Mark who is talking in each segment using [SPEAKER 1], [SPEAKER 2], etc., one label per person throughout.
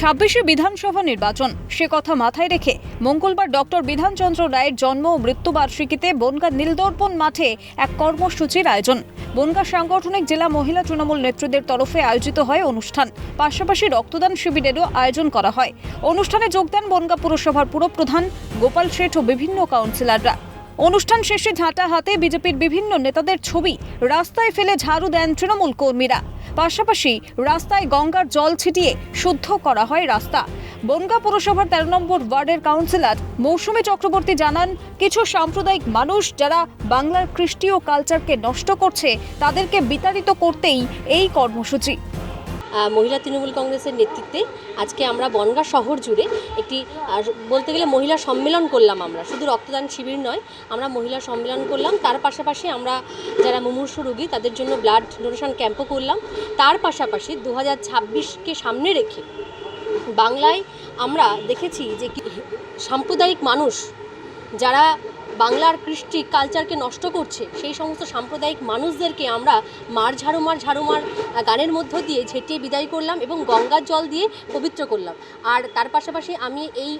[SPEAKER 1] ছাব্বিশে বিধানসভা নির্বাচন। সে কথা মাথায় রেখে মঙ্গলবার ডক্টর বিধানচন্দ্র রায়ের জন্ম ও মৃত্যুবার্ষিকীতে বনগা নীলদর্পণ মাঠে এক কর্মসূচির আয়োজন। বনগা সাংগঠনিক জেলা মহিলা তৃণমূল নেতৃত্বের তরফে আয়োজিত হয় অনুষ্ঠান। পাশাপাশি রক্তদান শিবিরেরও আয়োজন করা হয়। অনুষ্ঠানে যোগ দেন বনগা পুরসভার পুরপ্রধান গোপাল শেঠ ও বিভিন্ন কাউন্সিলররা। অনুষ্ঠান শেষে ঝাঁটা হাতে বিজেপির বিভিন্ন নেতাদের ছবি রাস্তায় ফেলে ঝাড়ু দেন তৃণমূল কর্মীরা। পাশাপাশি রাস্তায় গঙ্গার জল ছিটিয়ে শুদ্ধ করা হয় রাস্তা। বনগা পুরসভার তেরো নম্বর ওয়ার্ডের কাউন্সিলর মৌসুমী চক্রবর্তী জানান, কিছু সাম্প্রদায়িক মানুষ যারা বাংলার খ্রিস্টীয় কালচারকে নষ্ট করছে, তাদেরকে বিতাড়িত করতেই এই কর্মসূচি।
[SPEAKER 2] মহিলা তৃণমূল কংগ্রেসের নেতৃত্বে আজকে আমরা বনগা শহর জুড়ে একটি বলতে গেলে মহিলা সম্মেলন করলাম আমরা। শুধু রক্তদান শিবির নয়, আমরা মহিলা সম্মেলন করলাম। তার পাশাপাশি আমরা যারা মুমূর্ষু রোগী, তাদের জন্য ব্লাড ডোনেশন ক্যাম্পও করলাম। তার পাশাপাশি দু হাজার ছাব্বিশকে সামনে রেখে বাংলায় আমরা দেখেছি যে সাম্প্রদায়িক মানুষ যারা বাংলার কৃষ্টি কালচারকে নষ্ট করছে সেই সমস্ত সাম্প্রদায়িক মানুষদেরকে আমরা মার ঝাড়ুমার ঝাড়ুমার গানের মধ্য দিয়ে ঝেঁটিয়ে বিদায় করলাম এবং গঙ্গার জল দিয়ে পবিত্র করলাম। আর তার পাশাপাশি আমি এই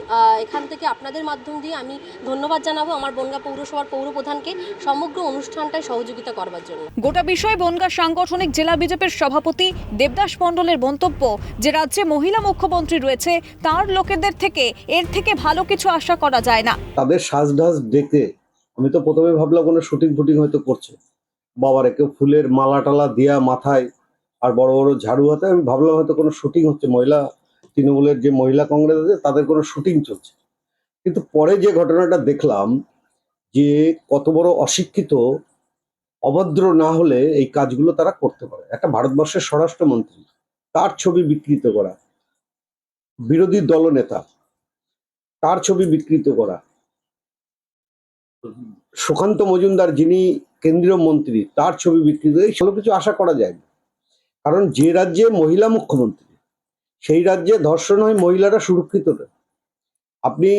[SPEAKER 2] এখান থেকে আপনাদের মাধ্যম দিয়ে আমি ধন্যবাদ জানাব আমার বনগা পৌরসভার পৌরপ্রধানকে সমগ্র অনুষ্ঠানটায় সহযোগিতা করবার জন্য।
[SPEAKER 1] গোটা বিষয়ে বনগা সাংগঠনিক জেলা বিজেপির সভাপতি দেবদাস মণ্ডলের মন্তব্য যে রাজ্যে মহিলা মুখ্যমন্ত্রী রয়েছে তার লোকেদের থেকে এর থেকে ভালো কিছু আশা করা যায় না।
[SPEAKER 3] তাদের সাজঢাজ দেখে আমি তো প্রথমে ভাবলাম কোনো শুটিং ফুটিং হয়তো করছে। বাবারে, কেউ ফুলের মালা টালা দেয়া মাথায় আর বড় বড় ঝাড়ু হাতে, আমি ভাবলাম হয়তো কোনো শুটিং হচ্ছে। মহিলা, তৃণমূলের যে মহিলা কংগ্রেস আছে, তাদের কোনো শুটিং চলছে। কিন্তু পরে যে ঘটনাটা দেখলাম যে কত বড় অশিক্ষিত, অভদ্র না হলে এই কাজগুলো তারা করতে পারে। একটা ভারতবর্ষের স্বরাষ্ট্রমন্ত্রী, তার ছবি বিকৃত করা। বিরোধী দলনেতা, তার ছবি বিকৃত করা। সুকান্ত মজুমদার যিনি কেন্দ্রীয় মন্ত্রী, তার ছবি বিকৃত এই সব কিছু আশা করা যায় না কারণ যে রাজ্যে মহিলা মুখ্যমন্ত্রী, সেই রাজ্যে ধর্ষণ হয় মহিলারা সুরক্ষিত নয়। আপনি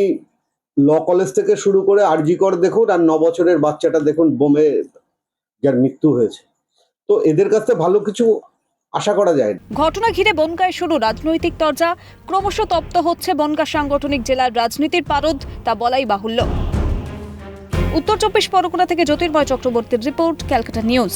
[SPEAKER 3] ল কলেজ থেকে শুরু করে আরজিকর দেখুন আর ন বছরের বাচ্চাটা দেখুন বোমে যার মৃত্যু হয়েছে। তো এদের কাছে ভালো কিছু আশা করা যায়
[SPEAKER 1] ঘটনা ঘিরে বনগায় শুরু রাজনৈতিক তরজা। ক্রমশ তপ্ত হচ্ছে বনগা সাংগঠনিক জেলার রাজনীতির পারদ, তা বলাই বাহুল্য। উত্তর চব্বিশ পরগনা থেকে জ্যোতির্ময় চক্রবর্তীর রিপোর্ট ক্যালকাটা নিউজ।